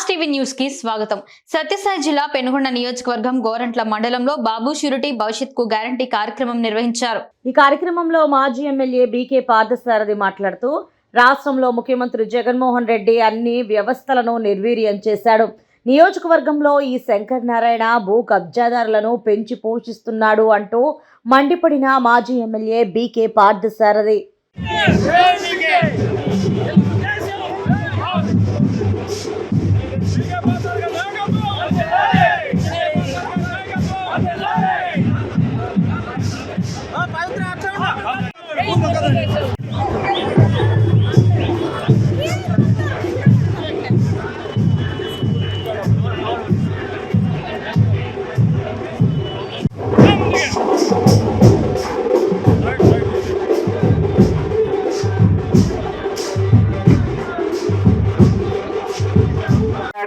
Raj TV న్యూస్కి స్వాగతం. సత్యసాయి జిల్లా పెనుగొండ నియోజకవర్గం గోరంట్ల మండలంలో బాబు షూరిటీ భవిష్యత్కు గ్యారంటీ కార్యక్రమం నిర్వహించారు. ఈ కార్యక్రమంలో మాజీ ఎమ్మెల్యే బీకే పార్థసారథి మాట్లాడుతూ రాష్ట్రంలో ముఖ్యమంత్రి జగన్మోహన్ రెడ్డి అన్ని వ్యవస్థలను నిర్వీర్యం చేశాడు. నియోజకవర్గంలో ఈ శంకర్ నారాయణ భూ కబ్జాదారులను పెంచి పోషిస్తున్నాడు అంటూ మండిపడిన మాజీ ఎమ్మెల్యే బీకే పార్థసారథి.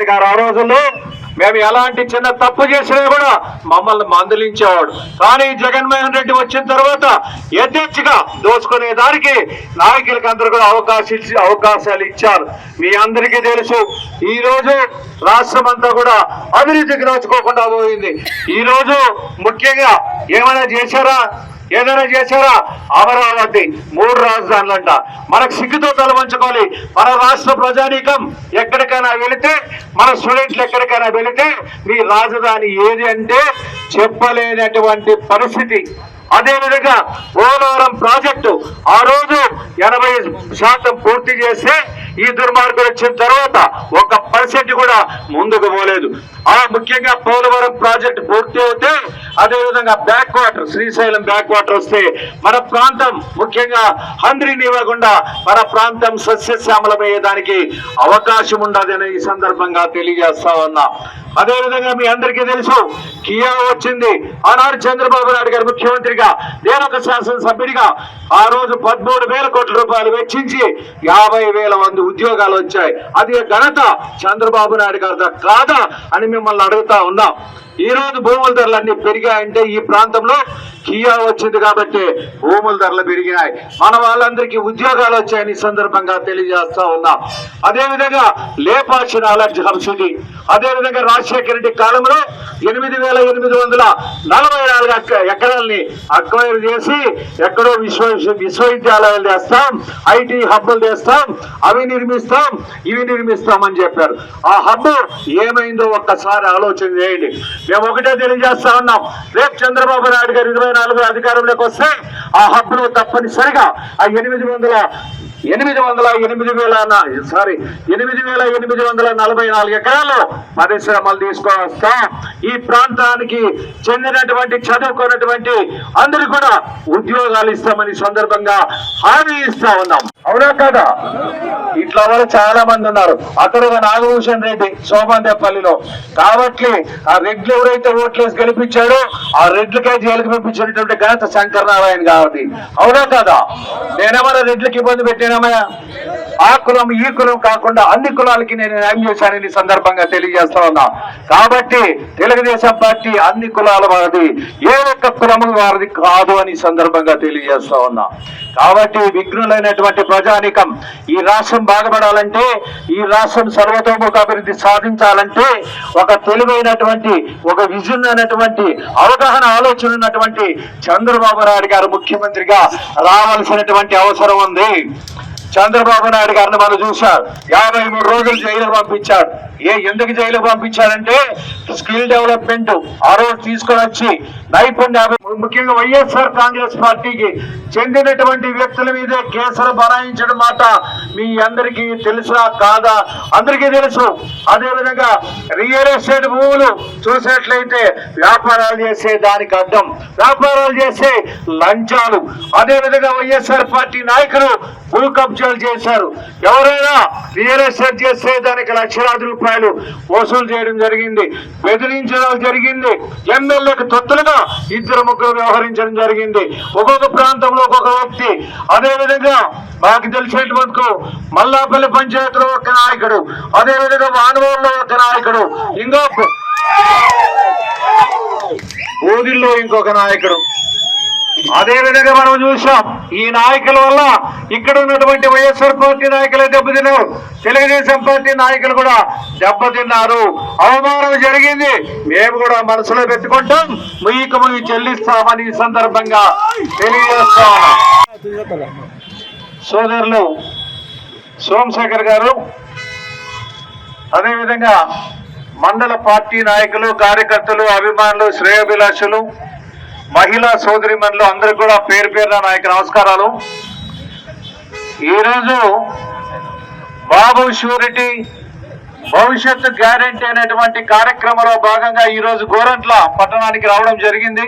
గారు ఆ రోజుల్లో మేము ఎలాంటి చిన్న తప్పు చేసినా కూడా మమ్మల్ని మందలించేవాడు. కానీ జగన్మోహన్ రెడ్డి వచ్చిన తర్వాత యథేచ్ఛగా దోచుకునే దానికి నాయకులకి అందరూ కూడా అవకాశం ఇచ్చి అవకాశాలు ఇచ్చారు. మీ అందరికీ తెలుసు ఈ రోజు రాష్ట్రం అంతా కూడా అభివృద్ధికి నోచుకోకుండా పోయింది. ఈ రోజు ముఖ్యంగా ఏమైనా చేశారా? ఏదైనా చేశారా? అమరావతి మూడు రాజధానులంట. మనకు సిగ్గుతో తలవంచుకోవాలి మన రాష్ట్ర ప్రజానీకం ఎక్కడికైనా వెళితే మన స్టూడెంట్లు ఎక్కడికైనా వెళితే మీ రాజధాని ఏది అంటే చెప్పలేనటువంటి పరిస్థితి. అదేవిధంగా పోలవరం ప్రాజెక్టు ఆ రోజు ఎనభై శాతం పూర్తి చేస్తే ఈ దుర్మార్గులు వచ్చిన తర్వాత ఒక పర్సెంట్ కూడా ముందుకు పోలేదు. ఆ ముఖ్యంగా పోలవరం ప్రాజెక్ట్ పూర్తి అవుతే అదేవిధంగా back water Srisailam back water వస్తే మన ప్రాంతం ముఖ్యంగా హంద్రిని ఇవ్వకుండా మన ప్రాంతం సస్యశ్యామలమయ్యేదానికి అవకాశం ఉండదని ఈ సందర్భంగా తెలియజేస్తా ఉన్నా. అదేవిధంగా మీ అందరికీ తెలుసు కియా వచ్చింది. ఆనాడు చంద్రబాబు నాయుడు గారు ముఖ్యమంత్రిగా నేను ఒక శాసనసభ్యుడిగా ఆ రోజు పదమూడు వేల కోట్ల రూపాయలు వెచ్చించి యాభై వేల మంది ఉద్యోగాలు వచ్చాయి. అది ఘనత? చంద్రబాబు నాయుడు గారిదా కాదా అని మిమ్మల్ని అడుగుతా ఉన్నాం. ఈ రోజు భూముల ధరలు అన్ని పెరిగాయంటే ఈ ప్రాంతంలో కియా వచ్చింది కాబట్టి భూముల ధరలు పెరిగినాయి. మన వాళ్ళందరికీ ఉద్యోగాలు వచ్చాయని సందర్భంగా తెలియజేస్తా ఉన్నాం. అదేవిధంగా లేపాక్షి నాలెడ్జ్ సబ్సిడీ అదేవిధంగా రాజశేఖర రెడ్డి కాలంలో ఎనిమిది వేల ఎనిమిది వందల నలభై నాలుగు ఎక- ఎకరాల్ని అక్వైర్ చేసి ఎక్కడో విశ్వ విశ్వవిద్యాలయాలు చేస్తాం ఐటీ హబ్బులు చేస్తాం అవి నిర్మిస్తాం ఇవి నిర్మిస్తాం అని చెప్పారు. ఆ హబ్బు ఏమైందో ఒక్కసారి ఆలోచన చేయండి. మేము ఒకటే తెలియజేస్తా ఉన్నాం. రేపు చంద్రబాబు నాయుడు గారు ఇరవై నాలుగు అధికారంలోకి వస్తే ఆ హక్కులు తప్పనిసరిగా ఆ ఎనిమిది వందల ఎనిమిది వందల ఎనిమిది వేల సారీ ఎనిమిది వేల ఎనిమిది వందల నలభై నాలుగు ఎకరాల్లో పరిశ్రమలు తీసుకొస్తా. ఈ ప్రాంతానికి చెందినటువంటి చదువుకున్నటువంటి అందరు కూడా ఉద్యోగాలు ఇస్తామని సందర్భంగా హామీ ఇస్తా ఉన్నాం. అవునా కదా? ఇట్లా వారు చాలా మంది ఉన్నారు. అక్కడ ఒక నాగభూషణ్ రెడ్డి సోమందేపల్లిలో కాబట్టి ఆ రెడ్లు ఎవరైతే ఓట్లేసి గెలిపించాడో ఆ రెడ్లకే జైలుకి పంపించినటువంటి ఘనత శంకర్ నారాయణ కాబట్టి అవునా కదా నేనేమన్నా రెడ్లకి ఇబ్బంది పెట్టానమ్మా ఆ కులం ఈ కులం కాకుండా అన్ని కులాలకి నేను న్యాయం చేశానని సందర్భంగా తెలియజేస్తా ఉన్నా. కాబట్టి తెలుగుదేశం పార్టీ అన్ని కులాల వారిది ఏ ఒక్క కులము వారిది కాదు అని సందర్భంగా తెలియజేస్తా ఉన్నా. కాబట్టి విఘ్నులైనటువంటి ప్రజానికం ఈ రాష్ట్రం బాగుపడాలంటే ఈ రాష్ట్రం సర్వతోముఖ అభివృద్ధి సాధించాలంటే ఒక తెలివైనటువంటి ఒక విజన్ అయినటువంటి అవగాహన ఆలోచన ఉన్నటువంటి చంద్రబాబు నాయుడు గారు ముఖ్యమంత్రిగా రావాల్సినటువంటి అవసరం ఉంది. చంద్రబాబు నాయుడు గారిని మనం చూశారు యాభై మూడు రోజులు జైలు పంపించాడు. ఏ ఎందుకు జైలు పంపించారంటే స్కిల్ డెవలప్మెంట్ ఆ రోజు తీసుకొని వచ్చి నైపుణ్య ముఖ్యంగా వైఎస్ఆర్ కాంగ్రెస్ పార్టీకి చెందినటువంటి వ్యక్తుల మీదే కేసులు బనాయించడం మాట మీ అందరికీ తెలుసా కాదా? అందరికీ తెలుసు. అదే విధంగా రియల్ ఎస్టేట్ భూములు చూసినట్లయితే వ్యాపారాలు చేసే దానికి అర్థం. వ్యాపారాలు చేసే లంచాలు. అదే విధంగా వైఎస్ఆర్ పార్టీ నాయకులు భూ కబ్జాలు చేశారు. ఎవరైనా రియల్ ఎస్టేట్ చేసే దానికి లక్షలాది రూపాయలు వసూలు చేయడం జరిగింది. బెదిరించడం జరిగింది. ఎమ్మెల్యేకి తొత్తులుగా ఇద్దరు ముగ్గురు వ్యవహరించడం జరిగింది. ఒక్కొక్క ప్రాంతంలో ఒక్కొక్క వ్యక్తి. అదే విధంగా మాకు తెలిసినటువంటి మల్లాపల్లి పంచాయతీలో ఒక నాయకుడు. అదే విధంగా ఒక నాయకుడు. ఇంకో ఊదిల్లో ఇంకొక నాయకుడు. అదే విధంగా మనం చూసాం ఈ నాయకుల వల్ల ఇక్కడ ఉన్నటువంటి వైఎస్ఆర్ పార్టీ నాయకులే దెబ్బతిన్నారు. తెలుగుదేశం పార్టీ నాయకులు కూడా దెబ్బతిన్నారు. అవమానం జరిగింది. మేము కూడా మనసులో పెట్టుకుంటాం. మీకు ముయ్యి చెల్లిస్తామని ఈ సందర్భంగా తెలియజేస్తా. సోదరులు సోమశేఖర్ గారు అదేవిధంగా మండల పార్టీ నాయకులు కార్యకర్తలు అభిమానులు శ్రేయోభిలాషులు మహిళా సోదరిమణులు అందరికి కూడా పేరు పేరున నాయకు నమస్కారాలు. ఈరోజు బాబు షూరిటీ భవిష్యత్తు గ్యారెంటీ అనేటువంటి కార్యక్రమంలో భాగంగా ఈరోజు గోరంట్ల పట్టణానికి రావడం జరిగింది.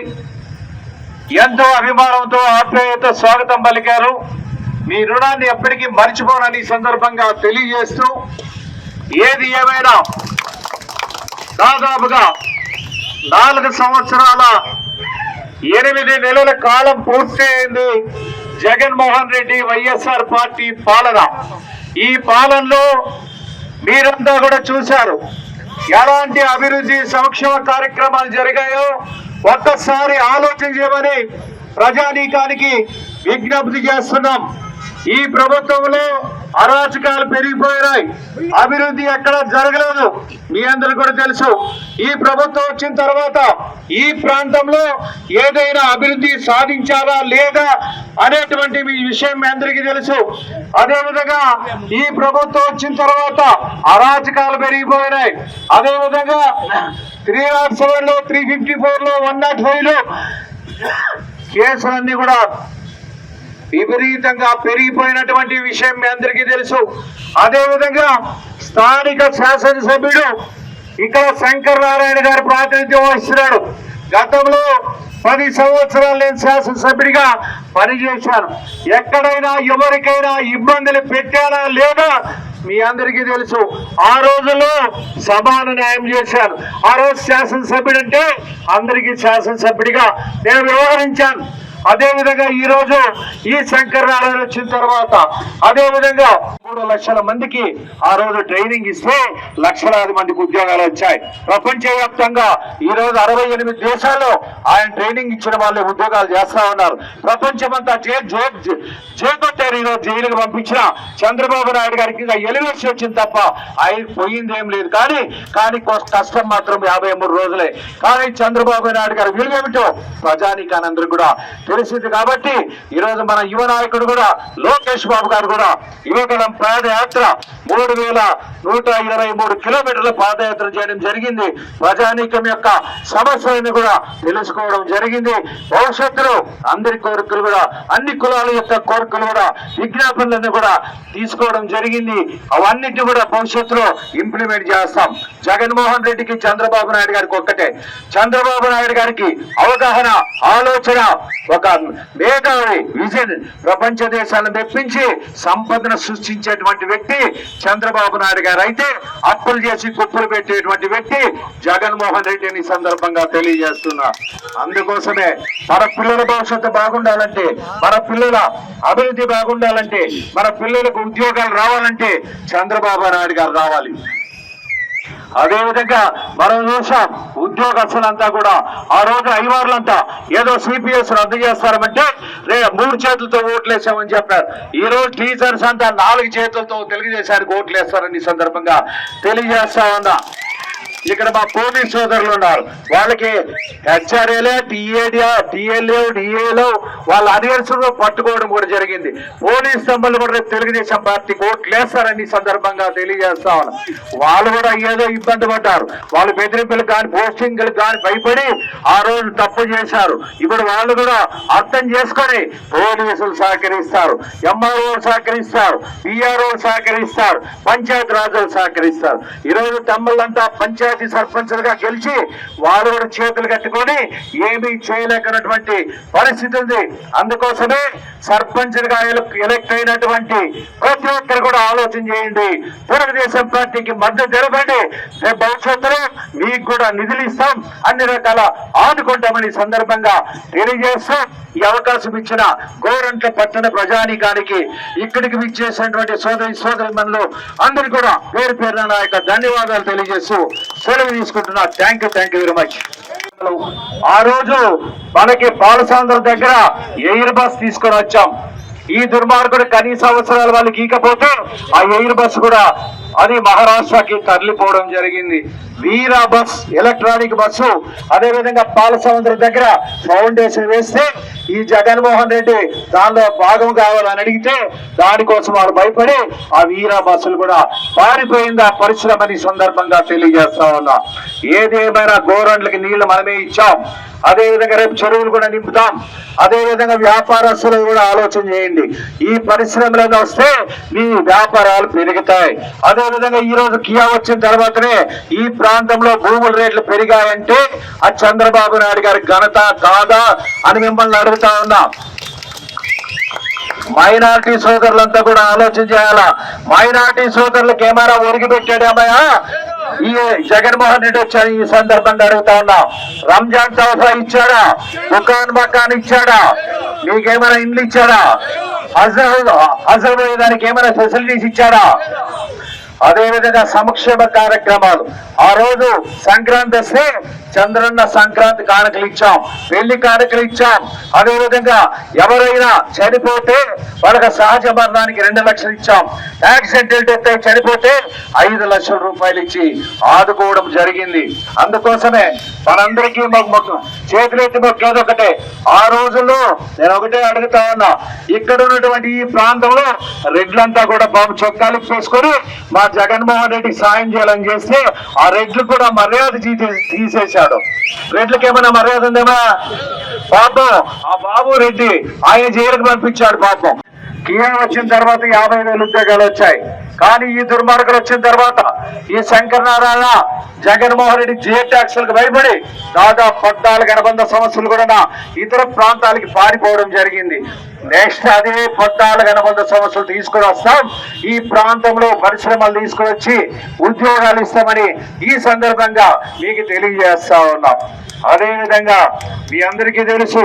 ఎంతో అభిమానంతో ఆప్యాయత స్వాగతం పలికారు. మీ రుణాన్ని ఎప్పటికీ మర్చిపోనని సందర్భంగా తెలియజేస్తూ ఏది ఏమైనా దాదాపుగా నాలుగు సంవత్సరాల ఎనిమిది నెలల కాలం పూర్తయింది జగన్మోహన్ రెడ్డి వైఎస్ఆర్ పార్టీ పాలన. ఈ పాలనలో మీరంతా కూడా చూశారు. ఎలాంటి అభివృద్ధి సంక్షేమ కార్యక్రమాలు జరిగాయో ఒక్కసారి ఆలోచన చేయమని ప్రజానీకానికి విజ్ఞప్తి చేస్తున్నాం. ఈ ప్రభుత్వంలో అరాచకాలు పెరిగిపోయినాయి. అభివృద్ధి ఎక్కడ జరగలేదు. మీ అందరు కూడా తెలుసు. ఈ ప్రభుత్వం వచ్చిన తర్వాత ఈ ప్రాంతంలో ఏదైనా అభివృద్ధి సాధించాలా లేదా అనేటువంటి మీ విషయం మీ అందరికీ తెలుసు. అదేవిధంగా ఈ ప్రభుత్వం వచ్చిన తర్వాత అరాచకాలు పెరిగిపోయినాయి. అదేవిధంగా త్రీ నాట్ సెవెన్లో త్రీ ఫిఫ్టీ ఫోర్లో వన్ నాట్ ఫైవ్లో కేసులన్నీ కూడా విపరీతంగా పెరిగిపోయినటువంటి విషయం మీ అందరికీ తెలుసు. అదేవిధంగా స్థానిక శాసనసభ్యుడు ఇక్కడ శంకర్ నారాయణ గారి ప్రాతినిధ్యం వహిస్తున్నాడు. గతంలో పది సంవత్సరాలు నేను శాసనసభ్యుడిగా పనిచేశాను. ఎక్కడైనా ఎవరికైనా ఇబ్బందులు పెట్టానా లేదా మీ అందరికీ తెలుసు. ఆ రోజుల్లో సభను న్యాయం చేశాను. ఆ రోజు శాసనసభ్యుడు అంటే అందరికీ శాసనసభ్యుడిగా నేను వ్యవహరించాను. అదే విధంగా ఈ రోజు ఈ శంకర్ వచ్చిన తర్వాత అదే విధంగా మూడు లక్షల మందికి ఆ రోజు ట్రైనింగ్ ఇస్తే లక్షలాది మందికి ఉద్యోగాలు వచ్చాయి. ప్రపంచవ్యాప్తంగా ఈ రోజు అరవై ఎనిమిది దేశాల్లో ఆయన ట్రైనింగ్ ఇచ్చిన వాళ్ళు ఉద్యోగాలు చేస్తా ఉన్నారు. ప్రపంచమంతా జే జే- జే- చేపట్టారు ఈరోజు జైలుకు పంపించిన చంద్రబాబు నాయుడు గారికి ఇంకా ఎలివేషన్ వచ్చింది తప్ప ఆయన పోయింది ఏం లేదు. కానీ కానీ కష్టం మాత్రం యాభై మూడు రోజులే. కానీ చంద్రబాబు నాయుడు గారి విలువ ఏమిటో ప్రజానీకానందరూ కూడా తెలిసింది కాబట్టి ఈ రోజు మన యువ నాయకుడు కూడా లోకేష్ బాబు గారు కూడా యువగలం పాదయాత్ర మూడు వేల నూట ఇరవై మూడు కిలోమీటర్ల పాదయాత్ర చేయడం జరిగింది. ప్రజానీకం యొక్క సమస్యలను కూడా తెలుసుకోవడం జరిగింది. భవిష్యత్తులో అందరి కోరికలు కూడా అన్ని కులాల యొక్క కోరికలు కూడా విజ్ఞాపనలను కూడా తీసుకోవడం జరిగింది. అవన్నిటిని కూడా భవిష్యత్తులో ఇంప్లిమెంట్ చేస్తాం. జగన్మోహన్ రెడ్డికి చంద్రబాబు నాయుడు గారికి ఒక్కటే. చంద్రబాబు నాయుడు గారికి అవగాహన ఆలోచన ఒక మేధావి విజన్ ప్రపంచ దేశాలను మెప్పించి సంపదను సృష్టించేటువంటి వ్యక్తి చంద్రబాబు నాయుడు గారు. అయితే అప్పులు చేసి కుప్పలు పెట్టేటువంటి వ్యక్తి జగన్మోహన్ రెడ్డిని సందర్భంగా తెలియజేస్తున్నా. అందుకోసమే మన పిల్లల భవిష్యత్తు బాగుండాలంటే మన పిల్లల అభివృద్ధి బాగుండాలంటే మన పిల్లలకు ఉద్యోగాలు రావాలంటే చంద్రబాబు నాయుడు గారు రావాలి. అదే విధంగా మనం చూసాం ఉద్యోగస్తులంతా కూడా ఆ రోజు ఐవార్లంతా ఏదో సిపిఎస్ రద్దు చేస్తారంటే రే మూడు చేతులతో ఓట్లు వేసామని చెప్పారు. ఈ రోజు టీచర్స్ అంతా నాలుగు చేతులతో తెలుగుదేశానికి ఓట్లు వేస్తారని సందర్భంగా తెలియజేస్తా ఉన్నా. ఇక్కడ మా పోలీస్ సోదరులు ఉన్నారు. వాళ్ళకి హెచ్ఆర్ఏలే టీఏడియా టీఎల్ఏ డిఏలో వాళ్ళ అధికారులు పట్టుకోవడం కూడా జరిగింది. పోలీస్ సంబంధం కూడా తెలుగుదేశం పార్టీ ఓట్లు వేస్తారని సందర్భంగా తెలియజేస్తా ఉన్నా. వాళ్ళు కూడా ఏదో ఇబ్బంది పడ్డారు. వాళ్ళు బెదిరింపులకు కానీ పోస్టింగ్లకు కానీ భయపడి ఆ రోజు తప్పు చేశారు. ఇప్పుడు వాళ్ళు కూడా అర్థం చేసుకొని పోలీసులు సహకరిస్తారు. ఎంఆర్ఓ సహకరిస్తారు. పిఆర్ఓ సహకరిస్తారు. పంచాయతీ రాజులు సహకరిస్తారు. ఈరోజు తమ్ముళ్ళంతా పంచాయతీ సర్పంచులుగా గెలిచి వాళ్ళు కూడా చేతులు కట్టుకొని ఏమీ చేయలేకనటువంటి పరిస్థితి ఉంది. అందుకోసమే సర్పంచులుగా ఎలక్ట్ అయినటువంటి ప్రతి ఒక్కరు కూడా ఆలోచన చేయండి. తెలుగుదేశం పార్టీకి మద్దతు తెలపండి. రేపు భవిష్యత్తులో మీకు కూడా నిధులు ఇస్తాం. అన్ని రకాల ఆదుకుంటామని సందర్భంగా తెలియజేస్తూ ఈ అవకాశం ఇచ్చిన గోరంట్ల పట్టణ ప్రజానీకానికి ఇక్కడికి విచ్చేసినటువంటి సోదరి సోదరి మనలు అందరు కూడా పేరు పేరున నా యొక్క ధన్యవాదాలు తెలియజేస్తూ సెలవు తీసుకుంటున్నా thank you thank you very much ఆ రోజు మనకి పాలసాంద్ర దగ్గర ఎయిర్ బస్ తీసుకొని వచ్చాం. ఈ దుర్మార్గుడు కనీస అవసరాలు వాళ్ళకి ఇకపోతే ఆ ఎయిర్ బస్ కూడా అది మహారాష్ట్రకి తరలిపోవడం జరిగింది. వీరా బస్ ఎలక్ట్రానిక్ బస్సు అదే విధంగా పాలసముద్రం దగ్గర ఫౌండేషన్ వేస్తే ఈ జగన్మోహన్ రెడ్డి దానిలో భాగం కావాలని అడిగితే దానికోసం వారు భయపడి ఆ వీరా బస్సులు కూడా పారిపోయింది. ఆ పరిశ్రమని సందర్భంగా తెలియజేస్తా ఉన్నా. ఏదేమైనా గోరండ్లకి నీళ్ళు మనమే ఇచ్చాం. అదే విధంగా రేపు చెరువులు కూడా నింపుతాం. అదే విధంగా వ్యాపారస్తులు కూడా ఆలోచన చేయండి. ఈ పరిశ్రమలను వస్తే మీ వ్యాపారాలు పెరుగుతాయి. అదే విధంగా ఈ రోజు కియా వచ్చిన తర్వాతనే ఈ ప్రాంతంలో భూముల రేట్లు పెరిగాయంటే ఆ చంద్రబాబు నాయుడు గారి ఘనత కాదా అని మిమ్మల్ని అడుగుతా ఉన్నాం. మైనార్టీ సోదరులంతా కూడా ఆలోచన చేయాలా? మైనార్టీ సోదరులకు ఏమైనా ఒరిగి పెట్టాడేమయ్యా ఈ జగన్మోహన్ రెడ్డి వచ్చాడు ఈ సందర్భంగా అడుగుతా ఉన్నా. రంజాన్ తోఫా ఇచ్చాడా? దుకాన్ మకాన్ ఇచ్చాడా? మీకేమైనా ఇండ్లు ఇచ్చాడా? అసలు అసలు దానికి ఏమైనా ఫెసిలిటీస్ ఇచ్చాడా? అదేవిధంగా సంక్షేమ కార్యక్రమాలు. ఆ రోజు సంక్రాంతి వస్తే చంద్రన్న సంక్రాంతి కానుకలు ఇచ్చాం పెళ్ళి కానుకలు ఇచ్చాం. అదే విధంగా ఎవరైనా చనిపోతే వాళ్ళకి సహజ మరణానికి రెండు లక్షలు ఇచ్చాం. యాక్సిడెంటల్ డెత్ అయి చనిపోతే ఐదు లక్షల రూపాయలు ఇచ్చి ఆదుకోవడం జరిగింది. అందుకోసమే మనందరికీ మొ- మొ- చేతులెత్తి మొక్కేది ఒకటే ఆ రోజుల్లో నేను ఒకటే అడుగుతా ఉన్నా ఇక్కడ ఉన్నటువంటి ఈ ప్రాంతంలో రెడ్లంతా కూడా బాబు చొక్కాలు చేసుకొని మా జగన్మోహన్ రెడ్డికి సాయం చేయాలని చేస్తే ఆ రెడ్లు కూడా మర్యాద తీసేశారు. తీసేశాడు రెడ్లకి ఏమైనా మర్యాద ఉందేమా? పాపం ఆ బాబు రెడ్డి ఆయన జైలుకు పంపించాడు పాపం. కియా వచ్చిన తర్వాత యాభై వేల ఉద్యోగాలు వచ్చాయి. కానీ ఈ దుర్మార్గులు వచ్చిన తర్వాత ఈ శంకరనారాయణ జగన్మోహన్ రెడ్డి జిఏ ట్యాక్సులకు భయపడి దాదాపు పద్నాలుగు అనుబంధ సమస్యలు కూడా ఇతర ప్రాంతాలకి పారిపోవడం జరిగింది. నెక్స్ట్ అదే పద్నాలుగు అనుబంధ సమస్యలు తీసుకుని వస్తాం. ఈ ప్రాంతంలో పరిశ్రమలు తీసుకుని వచ్చి ఉద్యోగాలు ఇస్తామని ఈ సందర్భంగా మీకు తెలియజేస్తా ఉన్నాం. అదేవిధంగా మీ అందరికీ తెలుసు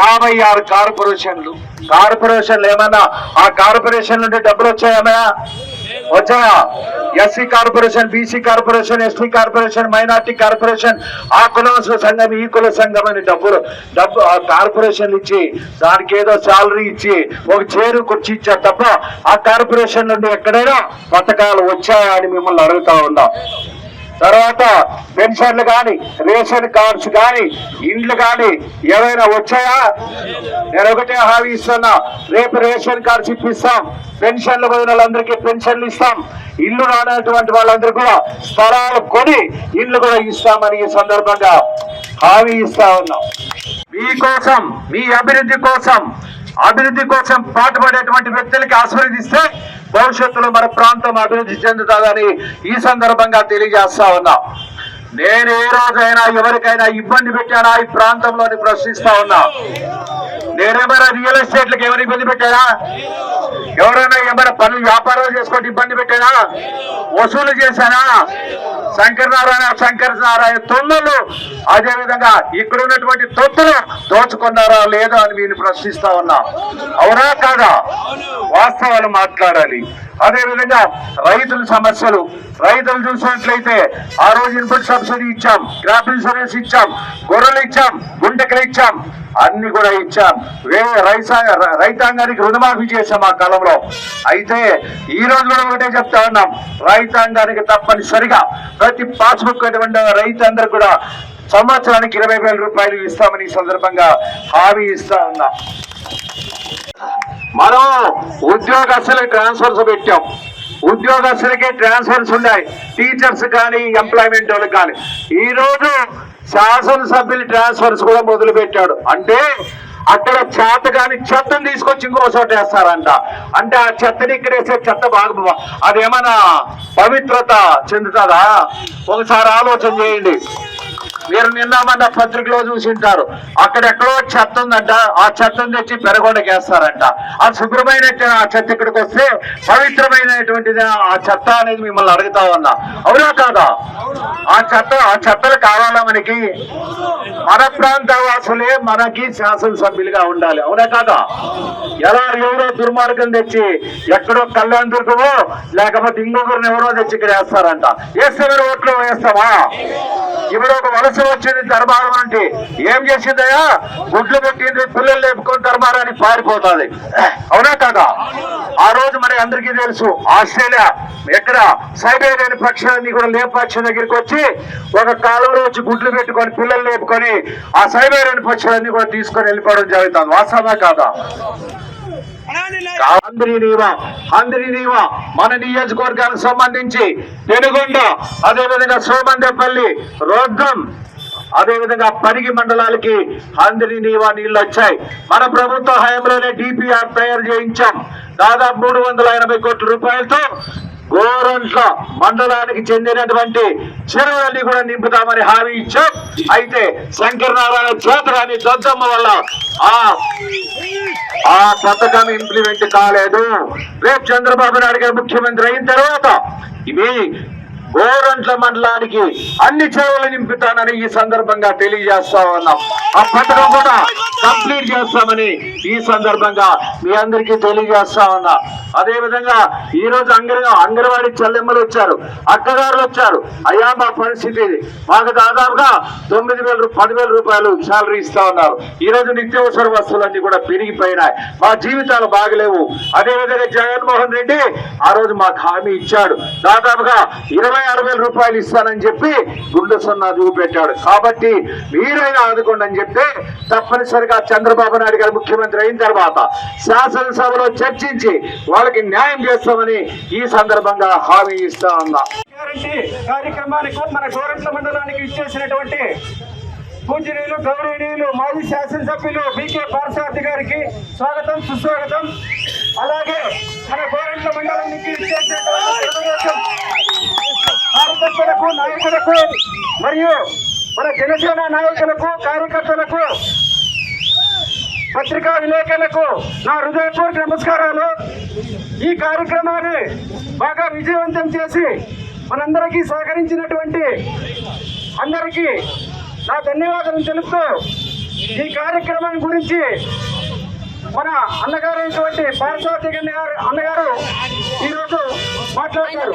యాభై ఆరు కార్పొరేషన్లు. కార్పొరేషన్లు ఏమన్నా ఆ కార్పొరేషన్ నుండి డబ్బులు వచ్చాయన్నా వచ్చా SC corporation BC corporation ST corporation minority corporation ఆ కుల సంఘం ఈ కుల సంఘం అని డబ్బులు డబ్బు ఆ కార్పొరేషన్ ఇచ్చి దానికి ఏదో శాలరీ ఇచ్చి ఒక చేరు కుర్చీ ఇచ్చారు తప్ప ఆ కార్పొరేషన్ నుండి ఎక్కడైనా పథకాలు వచ్చాయా అని మిమ్మల్ని అడుగుతా ఉన్నాం. తర్వాత పెన్షన్లు కానీ రేషన్ కార్డ్స్ కానీ ఇండ్లు కానీ ఏమైనా వచ్చాయా? నేను ఒకటే హామీ ఇస్తున్నా. రేపు రేషన్ కార్డ్స్ ఇప్పిస్తాం. పెన్షన్లు పోయిన వాళ్ళందరికీ పెన్షన్లు ఇస్తాం. ఇల్లు రానటువంటి వాళ్ళందరూ కూడా స్థలాలు కొని ఇల్లు కూడా ఇస్తామని ఈ సందర్భంగా హామీ ఇస్తా ఉన్నాం. మీకోసం మీ అభివృద్ధి కోసం అభివృద్ధి కోసం పాటుపడేటువంటి వ్యక్తులకి ఆశీర్వదిస్తే భవిష్యత్తులో మన ప్రాంతం అభివృద్ధి చెందుతుందని ఈ సందర్భంగా తెలియజేస్తా ఉన్నా. నేను ఏ రోజైనా ఎవరికైనా ఇబ్బంది పెట్టానా ఈ ప్రాంతంలోని ప్రశ్నిస్తా ఉన్నా. నేనేమైనా రియల్ ఎస్టేట్లకు ఎవరు ఇబ్బంది పెట్టానా? ఎవరైనా ఏమైనా పనులు వ్యాపారాలు చేసుకుంటే ఇబ్బంది పెట్టానా? వసూలు చేశానా? శంకరనారాయణ నారాయణ శంకర్ నారాయణ తొమ్మిళ్ళు అదే విధంగా ఇక్కడ ఉన్నటువంటి తొత్తులు దోచుకున్నారా లేదా అని మీరు ప్రశ్నిస్తా ఉన్నా. అవునా కాదా? వాస్తవాలు మాట్లాడాలి. అదే విధంగా రైతుల సమస్యలు. రైతులు చూసినట్లయితే ఆ రోజు ఇన్పుట్ సబ్సిడీ ఇచ్చాం క్రాప్ ఇన్సూరెన్స్ ఇచ్చాం గొర్రెలు ఇచ్చాం గుండెకలు ఇచ్చాం అన్ని కూడా ఇచ్చాం. వేరే రైతాంగ రైతాంగానికి రుణమాఫీ చేశాం ఆ కాలంలో. అయితే ఈ రోజు కూడా ఒకటే చెప్తా ఉన్నాం రైతాంగానికి తప్పనిసరిగా ప్రతి పాస్బుక్ అటువంటి రైతు కూడా సంవత్సరానికి ఇరవై వేల రూపాయలు ఇస్తామని ఈ సందర్భంగా హామీ ఇస్తా ఉన్నాం. మనం ఉద్యోగస్తులకు ట్రాన్స్ఫర్స్ పెట్టాం. ఉద్యోగస్తులకి ట్రాన్స్ఫర్స్ ఉన్నాయి. టీచర్స్ కానీ ఎంప్లాయ్మెంట్ వాళ్ళకి కానీ. ఈ రోజు శాసనసభ్యులు ట్రాన్స్ఫర్స్ కూడా మొదలు పెట్టాడు అంటే అక్కడ చేత కానీ చెత్తను తీసుకొచ్చి ఇంకో చోట వేస్తారంట. అంటే ఆ చెత్తని ఇక్కడ వేసే చెత్త బాగా అదేమన్నా పవిత్రత చెందుతుందా? ఒకసారి ఆలోచన చేయండి. మీరు నిన్న మన పత్రికలో చూసి ఉంటారు అక్కడెక్కడో చెత్త ఉందంట ఆ చెత్తను తెచ్చి పెరగొడకేస్తారంట ఆ శుభ్రమైన ఆ చెత్త ఇక్కడికి వస్తే పవిత్రమైనటువంటిది ఆ చెత్త అనేది మిమ్మల్ని అడుగుతా ఉన్నా. అవునా కాదా? ఆ చెత్త ఆ చెత్తలు కావాలా మనకి? మన ప్రాంత వాసులే మనకి శాసనసభ్యులుగా ఉండాలి. అవునా కాదా? ఎలా ఎవరో దుర్మార్గం తెచ్చి ఎక్కడో కళ్యాణ్ దుర్గమో లేకపోతే ఇంకొకరిని ఎవరో తెచ్చి ఇక్కడ వేస్తారంట. వేస్తే మీరు ఓట్లు వేస్తావా? ఇప్పుడు ఒక వలస వచ్చింది దర్బారం అంటే ఏం చేసిందయ్యా? గుడ్లు పెట్టింది పిల్లలు లేపుకొని దర్బారాన్ని పారిపోతుంది. అవునా కదా? ఆ రోజు మరి అందరికీ తెలుసు ఆస్ట్రేలియా ఎక్కడ సైబేరియన్ పక్షాన్ని కూడా లేపక్షం దగ్గరికి వచ్చి ఒక కాలంలో వచ్చి గుడ్లు పెట్టుకొని పిల్లలు లేపుకొని ఆ సైబేరియన్ పక్షాన్ని కూడా తీసుకొని వెళ్ళిపోవడం జరుగుతుంది. వాస్తవా కాదా? అందరి నీవ మన నియోజకవర్గానికి సంబంధించి పెనుగొండ అదేవిధంగా సోమందేపల్లి రోడ్డం అదేవిధంగా పరిగి మండలాలకి అందరి నీవా నీళ్ళు వచ్చాయి. మన ప్రభుత్వ హయాంలోనే డిపిఆర్ తయారు చేయించాం. దాదాపు మూడు వందల ఎనభై కోట్ల రూపాయలతో గోరంట్ల మండలానికి చెందినటువంటి చెరువులన్నీ కూడా నింపుతామని హామీ ఇచ్చాం. అయితే శంకరనారాయణ చేతరాని దద్దమ్మ వల్ల ఆ ఆ పథకం ఇంప్లిమెంట్ కాలేదు. రేపు చంద్రబాబు నాయుడు గారు ముఖ్యమంత్రి అయిన తర్వాత ఇవి గోరంట్ల మండలానికి అన్ని చెరువులు నింపుతానని ఈ సందర్భంగా తెలియజేస్తా ఉన్నాం. ఆ పథకం కూడా కంప్లీట్ చేస్తామని ఈ సందర్భంగా మీ అందరికీ తెలియజేస్తా ఉన్నా. అదే విధంగా ఈ రోజు అంగన అంగన్వాడీ చెల్లెమ్మలు వచ్చారు అక్కగారులు వచ్చారు. అయ్యా మా పరిస్థితి మాకు దాదాపుగా తొమ్మిది వేల పదివేల రూపాయలు శాలరీ ఇస్తా ఉన్నారు. ఈ రోజు నిత్యావసర వస్తువులన్నీ కూడా పెరిగిపోయినాయి. మా జీవితాలు బాగలేవు. అదే విధంగా జగన్మోహన్ రెడ్డి ఆ రోజు మాకు హామీ ఇచ్చాడు. దాదాపుగా ఇరవై ఆరు వేల రూపాయలు ఇస్తానని చెప్పి గుండె సున్నా చూపెట్టాడు. కాబట్టి మీరైనా ఆదుకోండి అని చెప్తే తప్పనిసరిగా చంద్రబాబు నాయుడు గారు ముఖ్యమంత్రి అయిన తర్వాత శాసనసభలో చర్చించి వాళ్ళకి న్యాయం చేస్తామని ఈ సందర్భంగా హామీ ఇస్తా ఉందా కార్యక్రమానికి మన గోరంట్ల మండలానికి ఇచ్చేసినటువంటి పూజనీయులు గౌరవనీయులు మాజీ శాసనసభ్యులు బీకే పార్సార్థి గారికి స్వాగతం సుస్వాగతం. అలాగే మన గోరంట్ల మండలానికి ఇచ్చేసినటువంటి నాయకులకు మరియు మన జనసేన నాయకులకు కార్యకర్తలకు పత్రికా విలేకరులకు నా హృదయపూర్వక నమస్కారాలు. ఈ కార్యక్రమాన్ని బాగా విజయవంతం చేసి మనందరికీ సహకరించినటువంటి అందరికీ నా ధన్యవాదాలు తెలుపుతూ ఈ కార్యక్రమం గురించి మన అన్నగారు అయినటువంటి పారితోషిక అన్నగారు అన్నగారు ఈరోజు మాట్లాడతారు.